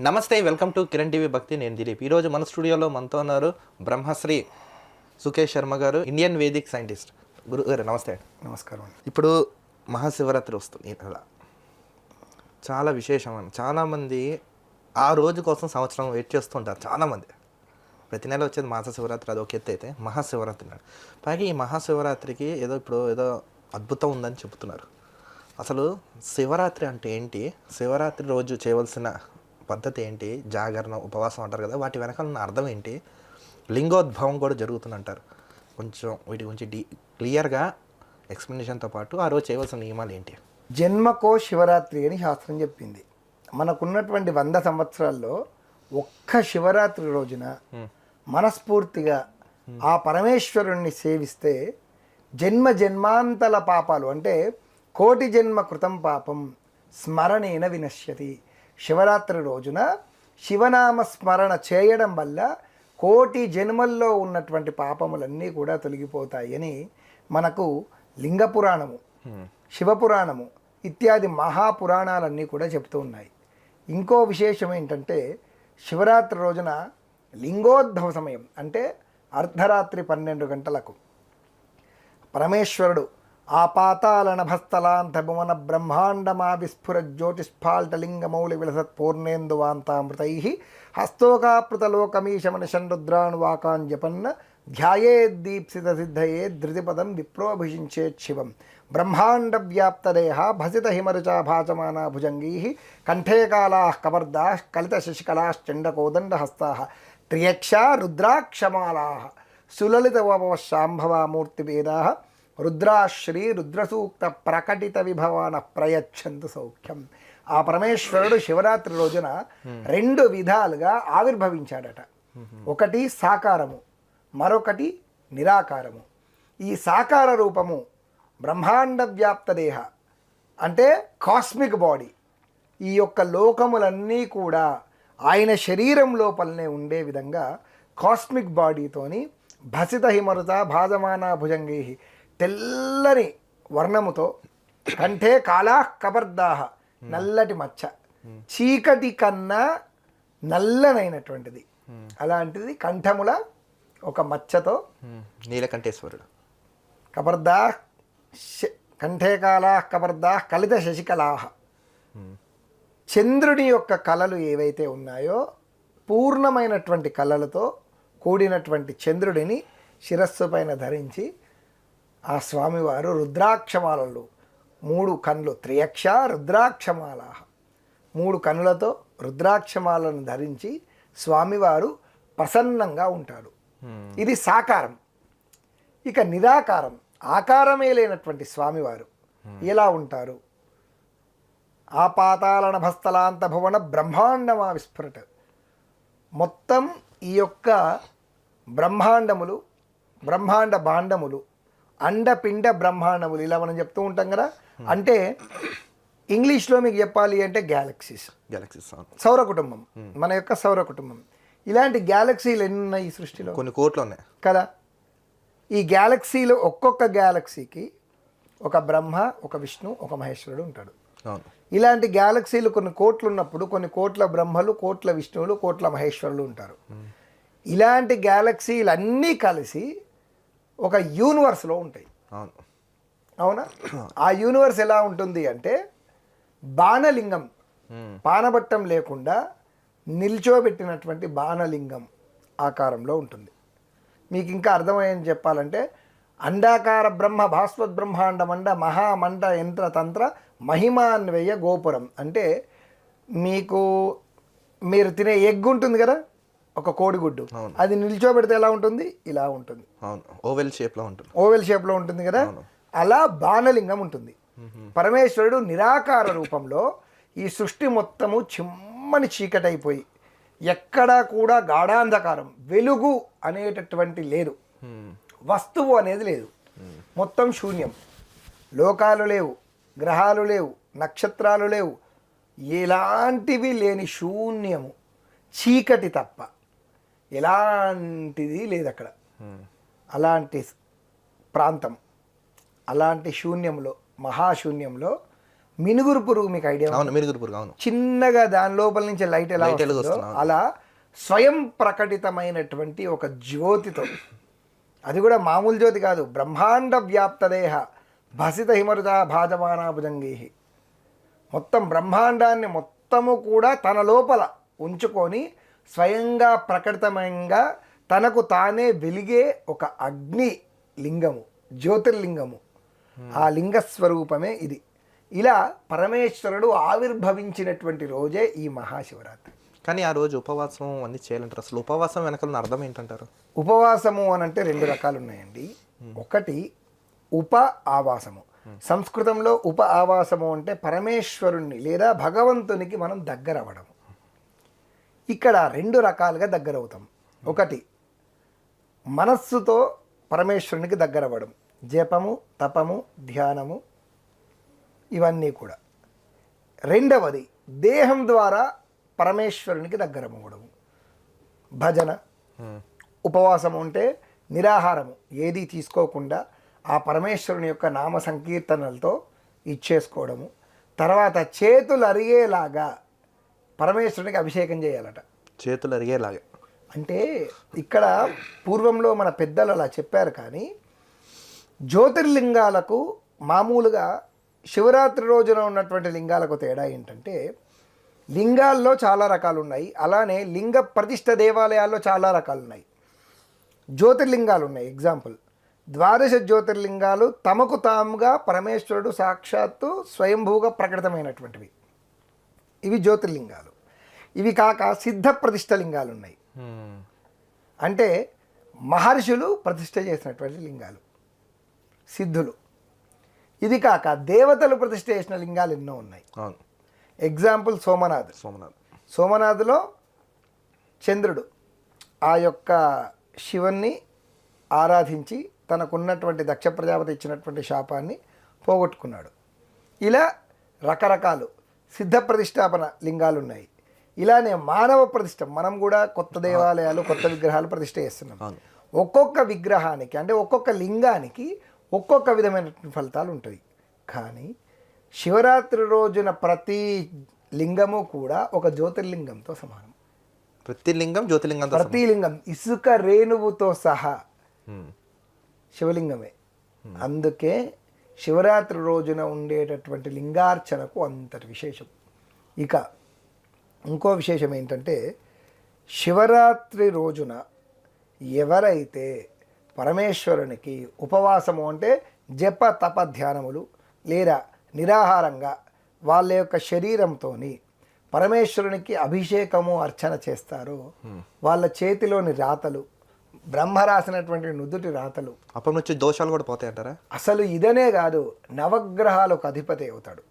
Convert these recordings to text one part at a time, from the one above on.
నమస్తే welcome to Kiran TV భక్తి. నేను దిలీప్. ఈరోజు మన స్టూడియోలో మనతో ఉన్నారు బ్రహ్మశ్రీ సుకేష్ శర్మ గారు ఇండియన్ వేదిక్ సైంటిస్ట్. గురు గారు నమస్తే. నమస్కారం అండి. ఇప్పుడు మహాశివరాత్రి వస్తుంది. నెల చాలా విశేషం చాలామంది ఆ రోజు కోసం సంవత్సరం వెయిట్ చేస్తుంటారు. చాలామంది ప్రతి నెల వచ్చేది మాస శివరాత్రి అది ఒక ఎత్తు అయితే మహాశివరాత్రి నాడు. పైగా ఈ మహాశివరాత్రికి ఏదో ఇప్పుడు ఏదో అద్భుతం ఉందని చెప్తున్నారు అసలు శివరాత్రి అంటే ఏంటి? శివరాత్రి రోజు చేయవలసిన పద్ధతి ఏంటి జాగరణ ఉపవాసం అంటారు కదా వాటి వెనకాల ఉన్న అర్థం ఏంటి? లింగోద్భవం కూడా జరుగుతుందంటారు. కొంచెం వీటి గురించి డీ క్లియర్గా ఎక్స్ప్లెనేషన్తో పాటు ఆ రోజు చేయవలసిన నియమాలు ఏంటి? జన్మకో శివరాత్రి అని శాస్త్రం చెప్పింది. మనకున్నటువంటి వంద సంవత్సరాల్లో ఒక్క శివరాత్రి రోజున మనస్ఫూర్తిగా ఆ పరమేశ్వరుణ్ణి సేవిస్తే జన్మ జన్మాంతల పాపాలు అంటే కోటి జన్మ కృతం పాపం స్మరణేన వినశ్యతి. శివరాత్రి రోజున శివనామ స్మరణ చేయడం వల్ల కోటి జన్మల్లో ఉన్నటువంటి పాపములన్నీ కూడా తొలగిపోతాయని మనకు లింగ పురాణము శివపురాణము ఇత్యాది మహాపురాణాలన్నీ కూడా చెప్తూ ఉన్నాయి. ఇంకో విశేషం ఏంటంటే శివరాత్రి రోజున లింగోద్భవ సమయం అంటే అర్ధరాత్రి పన్నెండు గంటలకు పరమేశ్వరుడు ఆ పాతాల బ్రహ్మాండమా విస్ఫుర జ్యోతిష్ఫాల్టలింగమౌళి విలసత్ పూర్ణేందువాంతామృతై హస్తోకాపృతలోకమీశమనిషన్ రుద్రాన్ వాకాన్ జపన్న ధ్యాయేద్దీప్సిత సిద్ధయే ధృతిపదం విప్రోభిషించే శివం. బ్రహ్మాండ వ్యాప్తదేహ భసిత హిమరుచా భాచమానా భుజంగీ కంఠే కాళా కవర్దా కలిత శశికళాశ్చండకోదండ హస్తా త్రియక్ష రుద్రాక్షమాళా సులలిత శాంభవామూర్తివేదా రుద్రాశ్రీ రుద్రసూక్త ప్రకటిత విభవాన ప్రయచ్చంతు సౌఖ్యం. ఆ పరమేశ్వరుడు శివరాత్రి రోజున రెండు విధాలుగా ఆవిర్భవించాడట. ఒకటి సాకారము మరొకటి నిరాకారము. ఈ సాకార రూపము బ్రహ్మాండ వ్యాప్త దేహ అంటే కాస్మిక్ బాడీ. ఈ యొక్క లోకములన్నీ కూడా ఆయన శరీరం లోపలనే ఉండే విధంగా కాస్మిక్ బాడీతోని భసిత హిమరుత భాజమాన భుజంగై తెల్లని వర్ణముతో కంఠే కాలా కబర్దాహ నల్లటి మచ్చ. చీకటి కన్నా నల్లనైనటువంటిది. అలాంటిది కంఠముల ఒక మచ్చతో నీలకంఠేశ్వరుడు. కబర్దా కంఠే కాలా కబర్దా కలిత శశికళాహ. చంద్రుని యొక్క కళలు ఏవైతే ఉన్నాయో పూర్ణమైనటువంటి కళలతో కూడినటువంటి చంద్రుడిని శిరస్సు పైన ధరించి ఆ స్వామివారు రుద్రాక్షమాలలు. మూడు కన్నులు త్రియక్ష రుద్రాక్షమాల మూడు కన్నులతో రుద్రాక్షమాలను ధరించి స్వామివారు ప్రసన్నంగా ఉంటాడు. ఇది సాకారం. ఇక నిరాకారం ఆకారమే లేనటువంటి స్వామివారు ఎలా ఉంటారు? ఆ పాతాళన భస్తలాంత భువన బ్రహ్మాండమా విస్ఫురట. మొత్తం ఈ యొక్క బ్రహ్మాండములు బ్రహ్మాండ భాండములు అండపిండ బ్రహ్మాండములు ఇలా మనం చెప్తూ ఉంటాం కదా. అంటే ఇంగ్లీష్లో మీకు చెప్పాలి అంటే గ్యాలక్సీస్. గెలాక్సీస్ సౌర కుటుంబం. మన యొక్క సౌర కుటుంబం. ఇలాంటి గ్యాలక్సీలు ఎన్ని ఉన్నాయి ఈ సృష్టిలో? కొన్ని కోట్లు ఉన్నాయి. కదా. ఈ గ్యాలక్సీలు ఒక్కొక్క గ్యాలక్సీకి ఒక బ్రహ్మ ఒక విష్ణు ఒక మహేశ్వరుడు ఉంటాడు. ఇలాంటి గ్యాలక్సీలు కొన్ని కోట్లు ఉన్నప్పుడు కొన్ని కోట్ల బ్రహ్మలు కోట్ల విష్ణువులు కోట్ల మహేశ్వరులు ఉంటారు. ఇలాంటి గ్యాలక్సీలు అన్నీ కలిసి ఒక యూనివర్స్లో ఉంటాయి. అవును. అవునా? ఆ యూనివర్స్ ఎలా ఉంటుంది అంటే బాణలింగం. పానబట్టం లేకుండా నిల్చోబెట్టినటువంటి బాణలింగం ఆకారంలో ఉంటుంది. మీకు ఇంకా అర్థమయ్యని చెప్పాలంటే అండాకార బ్రహ్మ భాస్వత్ బ్రహ్మాండమండ మహామండ యంత్ర తంత్ర మహిమాన్వయ గోపురం. అంటే మీకు మీరు తినే ఎగ్ ఉంటుంది కదా? ఒక కోడిగుడ్డు. అది నిల్చోబెడితే ఎలా ఉంటుంది? ఇలా ఉంటుంది. అవును. ఓవెల్ షేప్లో ఉంటుంది. ఓవెల్ షేప్లో ఉంటుంది కదా? అలా బాణలింగం ఉంటుంది. పరమేశ్వరుడు నిరాకార రూపంలో ఈ సృష్టి మొత్తము చిమ్మని చీకటైపోయి ఎక్కడా కూడా గాఢాంధకారం వెలుగు అనేటటువంటి లేదు. వస్తువు అనేది లేదు. మొత్తం శూన్యం. లోకాలు లేవు గ్రహాలు లేవు నక్షత్రాలు లేవు. ఎలాంటివి లేని శూన్యము. చీకటి తప్ప. ఎలాంటిది లేదు అక్కడ. అలాంటి ప్రాంతం అలాంటి శూన్యంలో మహాశూన్యంలో మినుగురు పురుగు మీకు ఐడియా? అవును మిరుగురు పురుగు అవును చిన్నగా దాని లోపల నుంచి లైట్ ఎలా. అలా స్వయం ప్రకటితమైనటువంటి ఒక జ్యోతితో అది కూడా మామూలు జ్యోతి కాదు బ్రహ్మాండ వ్యాప్తదేహ భసిత హిమరుద భాజమానాభుజంగీ మొత్తం బ్రహ్మాండాన్ని మొత్తము కూడా తన లోపల ఉంచుకొని స్వయంగా ప్రకటితమంగా తనకు తానే వెలిగే ఒక అగ్ని లింగము జ్యోతిర్లింగము. ఆ లింగ స్వరూపమే ఇది. ఇలా పరమేశ్వరుడు ఆవిర్భవించినటువంటి రోజే ఈ మహాశివరాత్రి. కానీ ఆ రోజు ఉపవాసం అన్ని చేయాలంటారు. అసలు ఉపవాసం వెనకాల అర్థం ఏంటంటారు? ఉపవాసము అని అంటే రెండు రకాలు ఉన్నాయండి ఒకటి ఉప ఆవాసము. సంస్కృతంలో ఉప ఆవాసము అంటే పరమేశ్వరుణ్ణి లేదా భగవంతునికి మనం దగ్గర అవ్వడం ఇక్కడ రెండు రకాలుగా దగ్గర అవుతాం ఒకటి మనస్సుతో పరమేశ్వరునికి దగ్గర అవ్వడం జపము తపము ధ్యానము ఇవన్నీ కూడా. రెండవది దేహం ద్వారా పరమేశ్వరునికి దగ్గర అవ్వడం భజన. ఉపవాసం ఉంటే నిరాహారము. ఏది తీసుకోకుండా ఆ పరమేశ్వరుని యొక్క నామ సంకీర్తనలతో ఇచ్చేసుకోవడము. తర్వాత చేతులు అరిగేలాగా పరమేశ్వరునికి అభిషేకం చేయాలట. చేతులు అరిగేలాగా. అంటే ఇక్కడ పూర్వంలో మన పెద్దలు అలా చెప్పారు కానీ జ్యోతిర్లింగాలకు మామూలుగా శివరాత్రి రోజున ఉన్నటువంటి లింగాలకు తేడా ఏంటంటే లింగాల్లో చాలా రకాలు ఉన్నాయి అలానే లింగ ప్రతిష్ఠ దేవాలయాల్లో చాలా రకాలు ఉన్నాయి జ్యోతిర్లింగాలు ఉన్నాయి ఎగ్జాంపుల్ ద్వాదశ జ్యోతిర్లింగాలు తమకు తాముగా పరమేశ్వరుడు సాక్షాత్తు స్వయంభూగా ప్రకటితమైనటువంటివి. ఇవి జ్యోతిర్లింగాలు. ఇవి కాక సిద్ధ ప్రతిష్ఠ లింగాలు ఉన్నాయి. అంటే మహర్షులు ప్రతిష్ఠ చేసినటువంటి లింగాలు సిద్ధులు. ఇది కాక దేవతలు ప్రతిష్ఠ చేసిన లింగాలు ఎన్నో ఉన్నాయి. ఎగ్జాంపుల్ సోమనాథ్. సోమనాథ్. సోమనాథ్లో చంద్రుడు ఆ యొక్క శివుణ్ణి ఆరాధించి తనకున్నటువంటి దక్ష ప్రజాపతి ఇచ్చినటువంటి శాపాన్ని పోగొట్టుకున్నాడు. ఇలా రకరకాలు సిద్ధ ప్రతిష్టాపన లింగాలు ఉన్నాయి ఇలానే మానవ ప్రతిష్ట మనం కూడా కొత్త దేవాలయాలు కొత్త విగ్రహాలు ప్రతిష్ట చేస్తున్నాం. ఒక్కొక్క విగ్రహానికి అంటే ఒక్కొక్క లింగానికి ఒక్కొక్క విధమైనటువంటి ఫలితాలు ఉంటాయి కానీ శివరాత్రి రోజున ప్రతి లింగము కూడా ఒక జ్యోతిర్లింగంతో సమానం. ప్రతి లింగం సమానం. ప్రతి లింగం ఇసుక రేణువుతో సహా. శివలింగమే. అందుకే శివరాత్రి రోజున ఉండేటటువంటి లింగార్చనకు అంతటి విశేషం. ఇక ఇంకో విశేషం ఏంటంటే శివరాత్రి రోజున ఎవరైతే పరమేశ్వరునికి ఉపవాసము అంటే జప తప ధ్యానములు లేదా నిరాహారంగా వాళ్ళ యొక్క శరీరంతోని పరమేశ్వరునికి అభిషేకము అర్చన చేస్తారో వాళ్ళ చేతిలోని రాతలు బ్రహ్మ రాసినటువంటి నుదుటి రాతలు అప్పటి నుంచి దోషాలు కూడా పోతాయి అంటారా అసలు ఇదనే కాదు నవగ్రహాలకు అధిపతి అవుతాడు.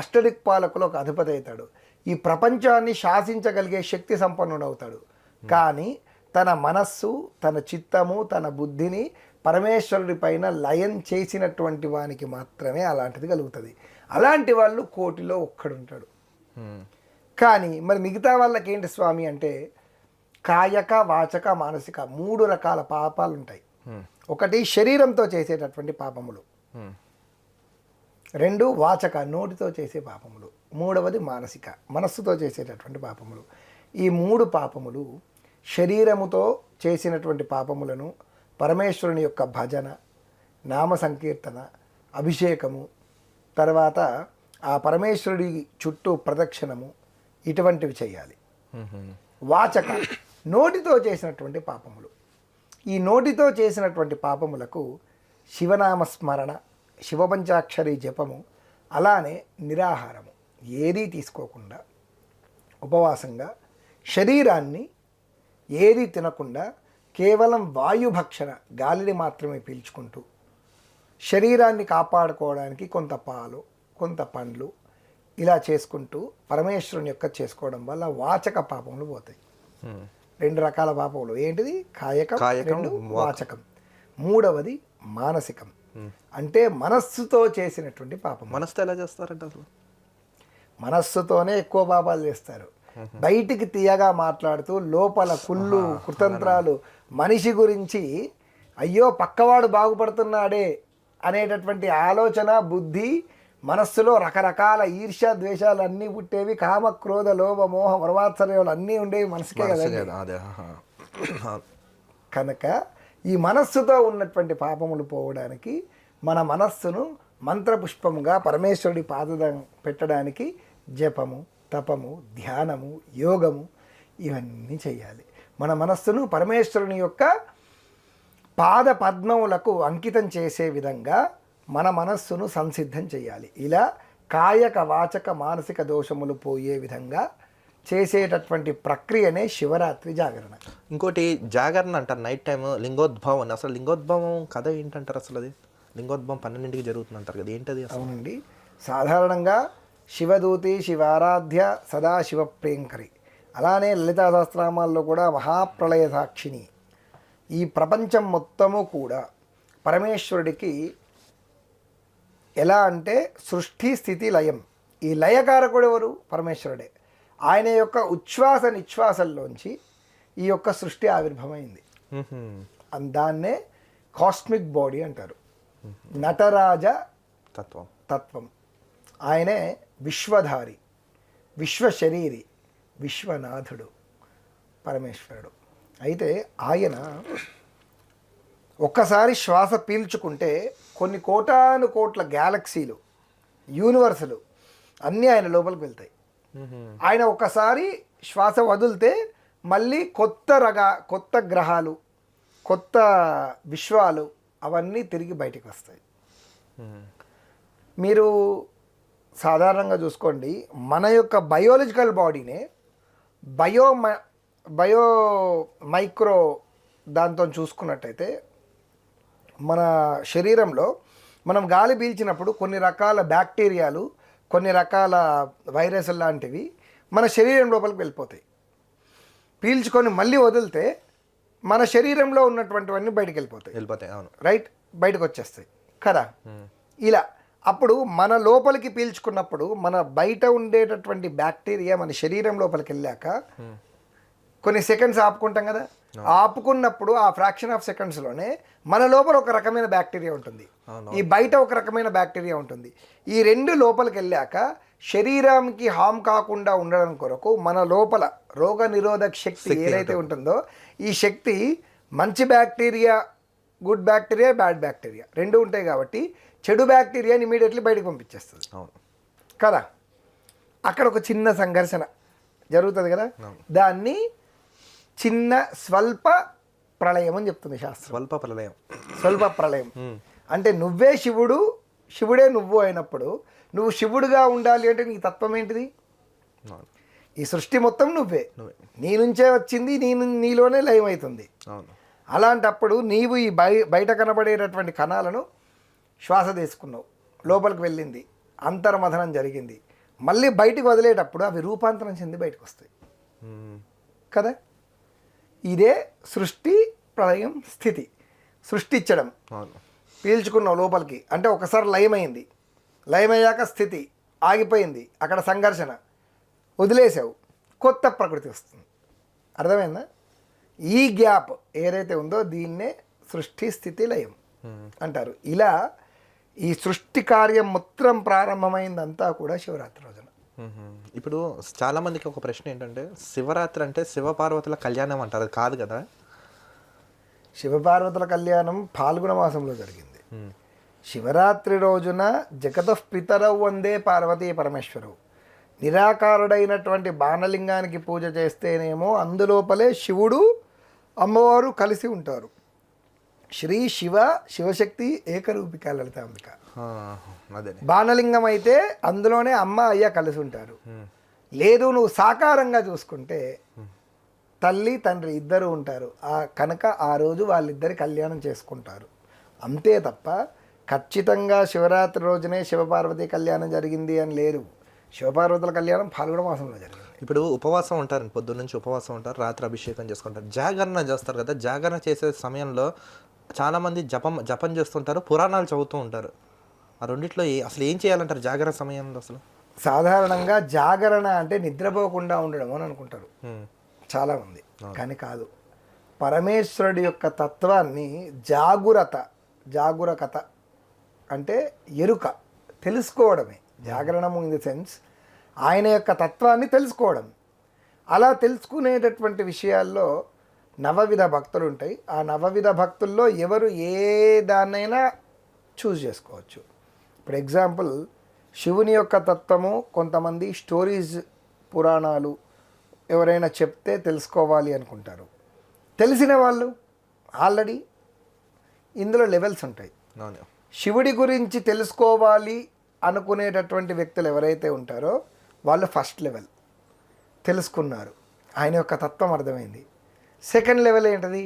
అష్టదిక్పాలకులకు అధిపతి అవుతాడు ఈ ప్రపంచాన్ని శాసించగలిగే శక్తి సంపన్నుడు అవుతాడు కానీ తన మనస్సు తన చిత్తము తన బుద్ధిని పరమేశ్వరుడి పైన లయం చేసినటువంటి వానికి మాత్రమే అలాంటిది కలుగుతుంది అలాంటి వాళ్ళు కోటిలో ఒక్కడుంటాడు. కానీ మరి మిగతా వాళ్ళకి ఏంటి స్వామి అంటే కాయక వాచక మానసిక మూడు రకాల పాపాలు ఉంటాయి. ఒకటి శరీరంతో చేసేటటువంటి పాపములు. రెండు వాచక నోటితో చేసే పాపములు. మూడవది మానసిక మనస్సుతో చేసేటటువంటి పాపములు. ఈ మూడు పాపములు శరీరముతో చేసినటువంటి పాపములను పరమేశ్వరుని యొక్క భజన నామ సంకీర్తన అభిషేకము తర్వాత ఆ పరమేశ్వరుడి చుట్టూ ప్రదక్షిణము ఇటువంటివి చేయాలి. వాచక నోటితో చేసినటువంటి పాపములు. ఈ నోటితో చేసినటువంటి పాపములకు శివనామ స్మరణ శివపంచాక్షరి జపము అలానే నిరాహారము. ఏదీ తీసుకోకుండా ఉపవాసంగా శరీరాన్ని ఏది తినకుండా కేవలం వాయుభక్షణ గాలిని మాత్రమే పీల్చుకుంటూ శరీరాన్ని కాపాడుకోవడానికి కొంత పాలు కొంత పండ్లు ఇలా చేసుకుంటూ పరమేశ్వరుని యొక్క చేసుకోవడం వల్ల వాచక పాపములు పోతాయి. రెండు రకాల పాపములు. ఏంటిది? కాయకం రెండు. వాచకం. మూడవది మానసికం. అంటే మనస్సుతో చేసినటువంటి పాపం. మనసుతో ఎలా చేస్తారంట అసలు? మనస్సుతోనే ఎక్కువ పాపాలు చేస్తారు. బయటికి తీయగా మాట్లాడుతూ లోపల కుళ్ళు కుతంత్రాలు మనిషి గురించి అయ్యో పక్కవాడు బాగుపడుతున్నాడే అనేటటువంటి ఆలోచన బుద్ధి మనస్సులో రకరకాల ఈర్ష్య ద్వేషాలు అన్నీ పుట్టేవి కామ క్రోధ లోభ మోహ మరవాత్సర్యాలు అన్నీ ఉండేవి మనసుకే కదా. కనుక ఈ మనస్సుతో ఉన్నటువంటి పాపములు పోవడానికి మన మనస్సును మంత్రపుష్పముగా పరమేశ్వరుడి పాదం పెట్టడానికి జపము తపము ధ్యానము యోగము ఇవన్నీ చేయాలి. మన మనస్సును పరమేశ్వరుని యొక్క పాద పద్మములకు అంకితం చేసే విధంగా మన మనస్సును సంసిద్ధం చేయాలి. ఇలా కాయక వాచక మానసిక దోషములు పోయే విధంగా చేసేటటువంటి ప్రక్రియనే శివరాత్రి జాగరణ. ఇంకోటి జాగరణ అంటారు నైట్ టైం లింగోద్భవం. అని అసలు లింగోద్భవం కథ ఏంటంటారు అసలు అది? లింగోద్భవం పన్నెండింటికి జరుగుతుంది అంటారు కదా ఏంటది అవునండి. సాధారణంగా శివదూతి శివారాధ్య సదా శివప్రియంకరి అలానే లలితా సహస్రనామాల్లో కూడా మహాప్రళయ సాక్షిని. ఈ ప్రపంచం మొత్తము కూడా పరమేశ్వరుడికి ఎలా అంటే సృష్టి స్థితి లయం. ఈ లయకారకుడు ఎవరు? పరమేశ్వరుడే. ఆయన యొక్క ఉచ్ఛ్వాస నిశ్వాసల్లోంచి ఈ యొక్క సృష్టి ఆవిర్భమైంది దాన్నే కాస్మిక్ బాడీ అంటారు. నటరాజ తత్వం. తత్వం. ఆయనే విశ్వధారి విశ్వశరీరి విశ్వనాథుడు పరమేశ్వరుడు. అయితే ఆయన ఒక్కసారి శ్వాస పీల్చుకుంటే కొన్ని కోటాను కోట్ల గ్యాలక్సీలు యూనివర్సులు అన్నీ ఆయన లోపలికి వెళ్తాయి. ఆయన ఒకసారి శ్వాస వదిలితే మళ్ళీ కొత్త రగా కొత్త గ్రహాలు కొత్త విశ్వాలు అవన్నీ తిరిగి బయటికి వస్తాయి. మీరు సాధారణంగా చూసుకోండి మన యొక్క బయోలజికల్ బాడీనే బయో బయో మైక్రో దాంతో చూసుకున్నట్టయితే మన శరీరంలో మనం గాలి పీల్చినప్పుడు కొన్ని రకాల బ్యాక్టీరియాలు కొన్ని రకాల వైరస్ లాంటివి మన శరీరం లోపలికి వెళ్ళిపోతాయి. పీల్చుకొని మళ్ళీ వదిలితే మన శరీరంలో ఉన్నటువంటివన్నీ బయటికి వెళ్ళిపోతాయి. వెళ్ళిపోతాయి అవును. రైట్? బయటకు వచ్చేస్తాయి. కదా? ఇలా. అప్పుడు మన లోపలికి పీల్చుకున్నప్పుడు మన బయట ఉండేటటువంటి బ్యాక్టీరియా మన శరీరం లోపలికి వెళ్ళాక కొన్ని సెకండ్స్ ఆపుకుంటాం కదా? ఆపుకున్నప్పుడు ఆ ఫ్రాక్షన్ ఆఫ్ సెకండ్స్లోనే మన లోపల ఒక రకమైన బ్యాక్టీరియా ఉంటుంది. ఈ బయట ఒక రకమైన బ్యాక్టీరియా ఉంటుంది. ఈ రెండు లోపలికి వెళ్ళాక శరీరానికి హామ్ కాకుండా ఉండడం కొరకు మన లోపల రోగ నిరోధక శక్తి ఏదైతే ఉంటుందో. ఈ శక్తి మంచి bacteria good bacteria bad bacteria రెండు ఉంటాయి కాబట్టి చెడు బ్యాక్టీరియాని ఇమీడియట్లీ బయటకు పంపించేస్తుంది. అవును. కదా? అక్కడ ఒక చిన్న సంఘర్షణ జరుగుతుంది కదా? దాన్ని చిన్న స్వల్ప ప్రళయం అని చెప్తుంది శాస్త్రం. స్వల్ప ప్రళయం. స్వల్ప ప్రళయం. అంటే నువ్వే శివుడు శివుడే నువ్వు అయినప్పుడు నువ్వు శివుడుగా ఉండాలి అంటే నీ తత్వం ఏంటిది? ఈ సృష్టి మొత్తం నువ్వే. నీ నుంచే వచ్చింది నీ నీలోనే లయమవుతుంది అలాంటప్పుడు నీవు ఈ బయ బయట కనబడేటటువంటి కణాలను శ్వాస తీసుకున్నావు. లోపలికి వెళ్ళింది. అంతర్మథనం జరిగింది. మళ్ళీ బయటికి వదిలేటప్పుడు అవి రూపాంతరం చెంది బయటకు వస్తాయి. కదా? ఇదే సృష్టి ప్రళయం స్థితి. సృష్టించడం అవును. పీల్చుకున్నావు లోపలికి. అంటే ఒకసారి లయమైంది. లయమయ్యాక స్థితి ఆగిపోయింది. అక్కడ సంఘర్షణ. వదిలేసావు. కొత్త ప్రకృతి వస్తుంది. అర్థమైందా? ఈ గ్యాప్ ఏదైతే ఉందో దీన్నే సృష్టి స్థితి లయం. అంటారు. ఇలా ఈ సృష్టి కార్యం మొత్తం ప్రారంభమైందంతా కూడా శివరాత్రి. ఇప్పుడు చాలా మందికి ఒక ప్రశ్న ఏంటంటే శివరాత్రి అంటే శివపార్వతుల కళ్యాణం అంటారు అది కాదు కదా? శివపార్వతుల కళ్యాణం పాల్గొన మాసంలో జరిగింది. శివరాత్రి రోజున జగతఃపితరవు వందే పార్వతీ పరమేశ్వరవు నిరాకారుడైనటువంటి బాణలింగానికి పూజ చేస్తేనేమో అందులోపలే శివుడు అమ్మవారు కలిసి ఉంటారు. శ్రీ శివ శివశక్తి ఏకరూపిక లలితాంబిక. బాణలింగం అయితే అందులోనే అమ్మ అయ్య కలిసి ఉంటారు. లేదు నువ్వు సాకారంగా చూసుకుంటే తల్లి తండ్రి ఇద్దరు ఉంటారు. ఆ కనుక ఆ రోజు వాళ్ళిద్దరి కళ్యాణం చేసుకుంటారు. అంతే తప్ప ఖచ్చితంగా శివరాత్రి రోజునే శివపార్వతి కళ్యాణం జరిగింది అని లేదు శివపార్వతుల కళ్యాణం పాల్గొన మాసంలో జరిగింది. ఇప్పుడు ఉపవాసం ఉంటారు పొద్దున్న నుంచి ఉపవాసం ఉంటారు రాత్రి అభిషేకం చేసుకుంటారు. జాగరణ చేస్తారు కదా జాగరణ చేసే సమయంలో చాలా మంది జపం జపం చేస్తుంటారు పురాణాలు చదువుతూ ఉంటారు. ఆ రెండిట్లో అసలు ఏం చేయాలంటారు జాగరణ సమయంలో అసలు? సాధారణంగా జాగరణ అంటే నిద్రపోకుండా ఉండడం అని అనుకుంటారు. చాలామంది. కానీ కాదు. పరమేశ్వరుడి యొక్క తత్వాన్ని జాగురత జాగురకత అంటే ఎరుక తెలుసుకోవడమే. జాగరణము ఇన్ ది సెన్స్ ఆయన యొక్క తత్వాన్ని తెలుసుకోవడం. అలా తెలుసుకునేటటువంటి విషయాల్లో నవవిధ భక్తులు ఉంటాయి. ఆ నవవిధ భక్తుల్లో ఎవరు ఏ దాన్నైనా చూస్ చేసుకోవచ్చు. ఇప్పుడు ఎగ్జాంపుల్ శివుని యొక్క తత్వము కొంతమంది స్టోరీస్ పురాణాలు ఎవరైనా చెప్తే తెలుసుకోవాలి అనుకుంటారు. తెలిసిన వాళ్ళు ఆల్రెడీ ఇందులో లెవెల్స్ ఉంటాయి. శివుడి గురించి తెలుసుకోవాలి అనుకునేటటువంటి వ్యక్తులు ఎవరైతే ఉంటారో వాళ్ళు ఫస్ట్ లెవెల్ తెలుసుకున్నారు. ఆయన యొక్క తత్వం అర్థమైంది. సెకండ్ లెవెల్ ఏంటిది?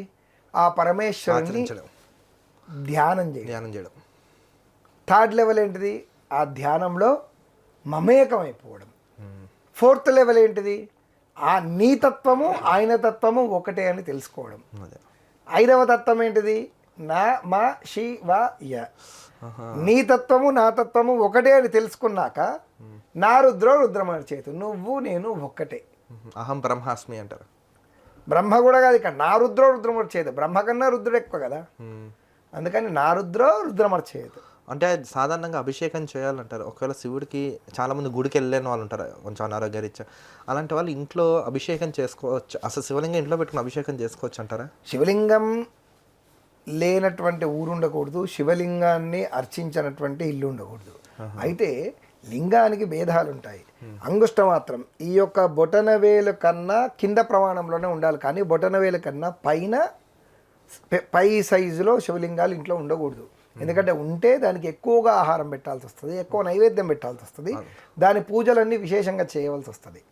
ఆ పరమేశ్వరుని ధ్యానం చేయడం ధ్యానం చేయడం. థర్డ్ లెవెల్ ఏంటిది? ఆ ధ్యానంలో మమేకం అయిపోవడం ఫోర్త్ లెవెల్ ఏంటిది? ఆ నీ తత్వము ఆయన తత్వము ఒకటే అని తెలుసుకోవడం. ఐదవ తత్వం ఏంటిది? నా మా శి వా య. నీ తత్వము నా తత్వము ఒకటే అని తెలుసుకున్నాక నా రుద్రో రుద్రమని చేతు నువ్వు నేను ఒక్కటే. అహం బ్రహ్మాస్మి అంటారు. బ్రహ్మ కూడా కాదు ఇక్కడ నా రుద్రో రుద్రమర్ చేతు బ్రహ్మ కన్నా రుద్రుడు ఎక్కువ కదా. అందుకని నా రుద్రో రుద్రమర్ చేతు అంటే సాధారణంగా అభిషేకం చేయాలంటారు. ఒకవేళ శివుడికి చాలా మంది గుడికి వెళ్ళలేని వాళ్ళు ఉంటారు. కొంచెం అనారోగ్యరీత్యా అలాంటి వాళ్ళు ఇంట్లో అభిషేకం చేసుకోవచ్చు. అసలు శివలింగం ఇంట్లో పెట్టుకుని అభిషేకం చేసుకోవచ్చు అంటారా? శివలింగం లేనటువంటి ఊరు ఉండకూడదు. శివలింగాన్ని అర్చించినటువంటి ఇల్లు ఉండకూడదు. అయితే లింగానికి భేదాలు ఉంటాయి అంగుష్ట మాత్రం ఈ యొక్క బొటనవేలు కన్నా కింద ప్రమాణంలోనే ఉండాలి. కానీ బొటనవేలు కన్నా పైన పె- సైజులో శివలింగాలు ఇంట్లో ఉండకూడదు. ఎందుకంటే ఉంటే దానికి ఎక్కువగా ఆహారం పెట్టాల్సి వస్తుంది ఎక్కువ నైవేద్యం పెట్టాల్సి వస్తుంది దాని పూజలన్నీ విశేషంగా చేయవలసి వస్తుంది.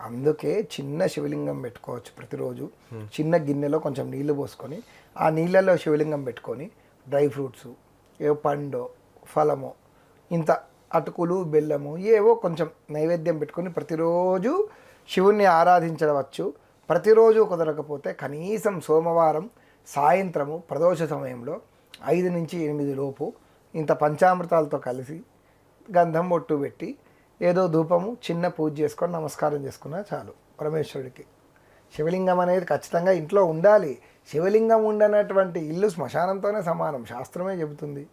అందుకే చిన్న శివలింగం పెట్టుకోవచ్చు ప్రతిరోజు. చిన్న గిన్నెలో కొంచెం నీళ్ళు పోసుకొని ఆ నీళ్ళలో శివలింగం పెట్టుకొని డ్రై ఫ్రూట్స్ ఏ పండో ఫలమో ఇంత అటుకులు బెల్లము ఏవో కొంచెం నైవేద్యం పెట్టుకొని ప్రతిరోజు శివుణ్ణి ఆరాధించవచ్చు. ప్రతిరోజు కుదరకపోతే కనీసం సోమవారం సాయంత్రము ప్రదోష సమయంలో ఐదు నుంచి ఎనిమిది లోపు ఇంత పంచామృతాలతో కలిసి గంధం బొట్టు పెట్టి ఏదో ధూపము చిన్న పూజ చేసుకొని నమస్కారం చేసుకున్నా చాలు పరమేశ్వరుడికి. శివలింగం అనేది ఖచ్చితంగా ఇంట్లో ఉండాలి. శివలింగం ఉండనటువంటి ఇల్లు శ్మశానంతోనే సమానం శాస్త్రమే చెబుతుంది.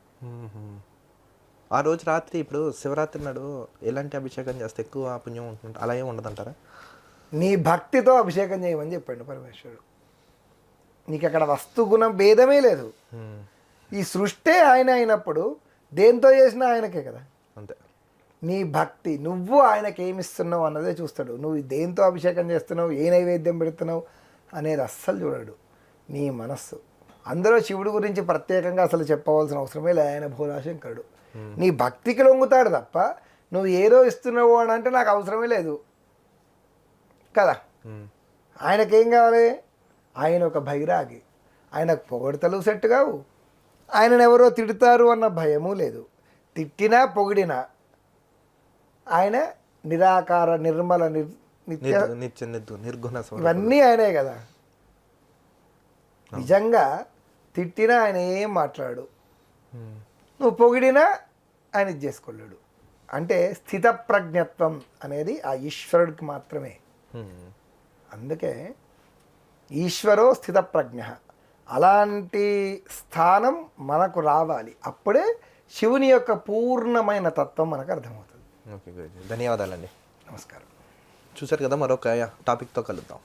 ఆ రోజు రాత్రి ఇప్పుడు శివరాత్రి నాడు ఎలాంటి అభిషేకం చేస్తే ఎక్కువ పుణ్యం ఉంటుంది? అలా ఏమి ఉండదంటారా? నీ భక్తితో అభిషేకం చేయమని చెప్పాడు పరమేశ్వరుడు. నీకు అక్కడ వస్తుగుణం భేదమే లేదు. ఈ సృష్టే ఆయన అయినప్పుడు దేంతో చేసినా ఆయనకే కదా. అంతే. నీ భక్తి నువ్వు ఆయనకి ఏమిస్తున్నావు అన్నదే చూస్తాడు. నువ్వు దేంతో అభిషేకం చేస్తున్నావు ఏ నైవేద్యం పెడుతున్నావు అనేది అస్సలు చూడడు. నీ మనస్సు. అందులో శివుడి గురించి ప్రత్యేకంగా అసలు చెప్పవలసిన అవసరమే లేదు ఆయన భోలాశంకరుడు నీ భక్తికి లొంగుతాడు తప్ప నువ్వు ఏదో ఇస్తున్నావు అని అంటే నాకు అవసరమే లేదు. కదా. ఆయనకేం కావాలి? ఆయన ఒక భైరాగి ఆయనకు పొగడతలు సెట్ కావు. ఆయనను ఎవరో తిడతారు అన్న భయము లేదు. తిట్టినా పొగిడినా ఆయన నిరాకార నిర్మల నిర్ నిత్య నిర్- నిత్య నిర్గు నిర్గుణ. ఇవన్నీ ఆయనే కదా? నిజంగా తిట్టినా ఆయన ఏం మాట్లాడు. నువ్వు పొగిడినా ఆయన ఇది చేసుకోలేడు. అంటే స్థితప్రజ్ఞత్వం అనేది ఆ ఈశ్వరుడికి మాత్రమే. అందుకే ఈశ్వరో స్థితప్రజ్ఞ. అలాంటి స్థానం మనకు రావాలి. అప్పుడే శివుని యొక్క పూర్ణమైన తత్వం మనకు అర్థమవుతుంది. ఓకే ధన్యవాదాలండి. నమస్కారం. చూశారు కదా మరొక టాపిక్తో కలుద్దాం.